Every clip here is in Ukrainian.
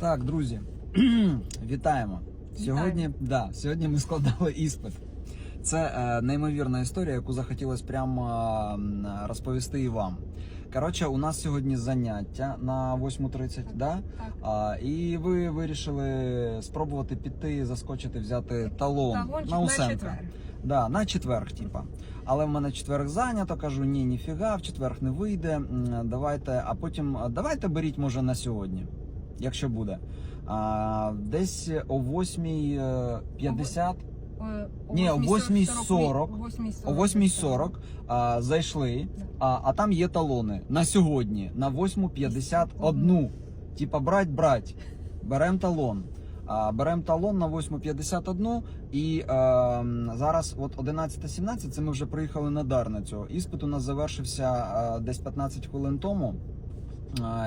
Так, друзі, вітаємо. Сьогодні, да, сьогодні ми складали іспит. Це е, неймовірна історія, яку захотілося прямо м, розповісти і вам. Коротше, у нас сьогодні заняття на 8.30, да? Так. А, і ви вирішили спробувати піти, заскочити, взяти талон Талончик на на Усенка. четвер. Да, на четверг, типа. Але в мене четверг зайнято, кажу, ні, ніфіга, в четверг не вийде. Давайте, а потім давайте беріть, може, на сьогодні, якщо буде. А, десь о 8.50, Е, Ні, о 8:40. 8:40. о 8.40 а, зайшли, а, а там є талони на сьогодні, на 8.51. Типа, брать, брать. Берем талон. А, Беремо талон на 8.51 і е, зараз от 11.17, це ми вже приїхали на Дарницю. Іспит у нас завершився е, десь 15 хвилин тому.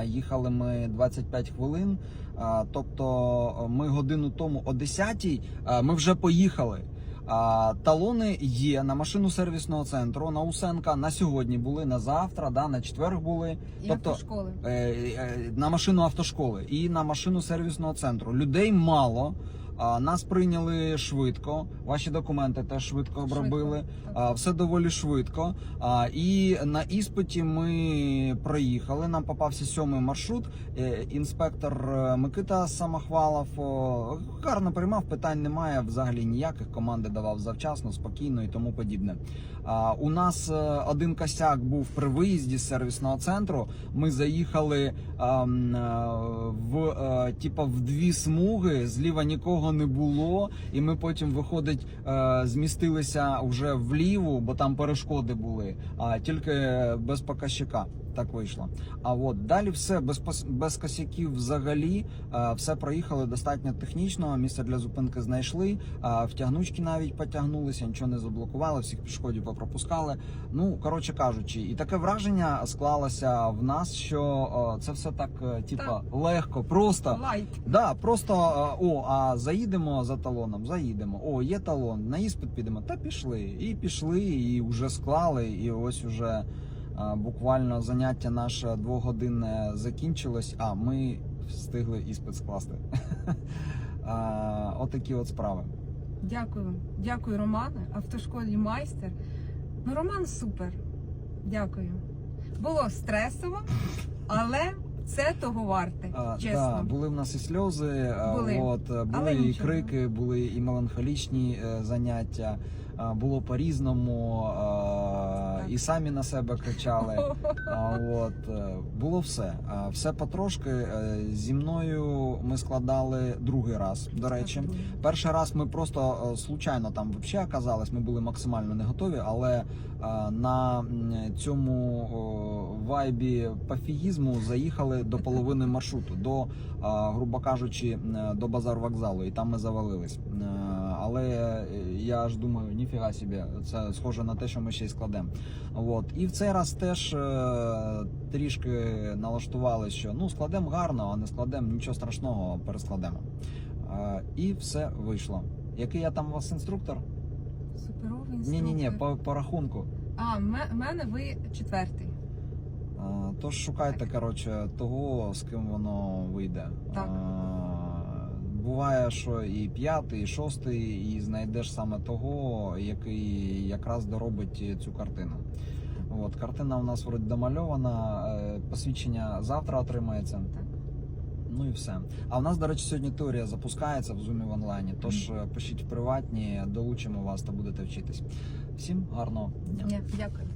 Е, Їхали ми 25 хвилин. Е, Тобто ми годину тому о 10 е, ми вже поїхали. Талони є на машину сервісного центру на Усенка на сьогодні були, на завтра, да, на четверг були. І Тобто- автошколи. Е, е, на машину автошколи і на машину сервісного центру. Людей мало. А, нас прийняли швидко. Ваші документи теж швидко обробили. Швидко, А, все доволі швидко. А, і на іспиті ми проїхали. Нам попався сьомий маршрут. Е, інспектор е, Микита Самохвалов гарно приймав. Питань немає. Взагалі ніяких команди давав завчасно, спокійно і тому подібне. А, у нас е, один косяк був при виїзді з сервісного центру. Ми заїхали в е, типа в дві смуги. Зліва нікого не було, і ми потім виходить, е, змістилися вже вліво, бо там перешкоди були, а тільки без показчика. Так вийшло. А от далі все без без косяків взагалі. е, Все проїхали достатньо технічно. Місце для зупинки знайшли. е, Втягнучки навіть потягнулися, нічого не заблокували, всіх пішоходів попропускали. Ну коротше кажучи, і таке враження склалося в нас, що це все так, типа, легко, просто. Лайт. Да, просто о, а заїдемо за талоном, заїдемо. О, є талон, на іспит підемо. Та пішли. І пішли, і вже склали, і ось уже е, буквально заняття наше двогодинне закінчилось, а ми встигли іспит скласти. Отакі от справи. Дякую. Дякую, Романе. Автошколі майстер. Ну, Роман супер. Дякую. Було стресово, але це того варте. А, чесно. Да, були в нас і сльози, Були. От, е, були Але і нічого. крики, були і меланхолічні е, заняття, було по-різному, а, Так. І самі на себе кричали. От, е, було все. Все потрошки. Е, Зі мною ми складали другий раз, до речі. Перший раз ми просто е, случайно там взагалі оказались, ми були максимально не готові, але на цьому вайбі пофігізму заїхали до половини маршруту, до, грубо кажучи, до базар вокзалу, і там ми завалились. Але е, я ж думаю, ніфіга собі, це схоже на те, що ми ще й складемо. От. І в цей раз теж е, трішки налаштували, що ну складемо гарно, а не складемо нічого страшного, перескладемо. Е, І все вийшло. Який я там у вас інструктор? Суперовий інструктор. Ні, ні, ні, по, по рахунку. А, в мене ви четвертий. Тож шукайте, коротше, того, з ким воно вийде. Так. Буває, що і п'ятий, і шостий, і знайдеш саме того, який якраз доробить цю картину. От, картина у нас вроді домальована, е, посвідчення завтра отримається. Так. Ну і все. А в нас, до речі, сьогодні теорія запускається в Zoom в онлайні. Тож е, пишіть в приватні, долучимо вас та будете вчитись. Всім гарного дня. Дякую.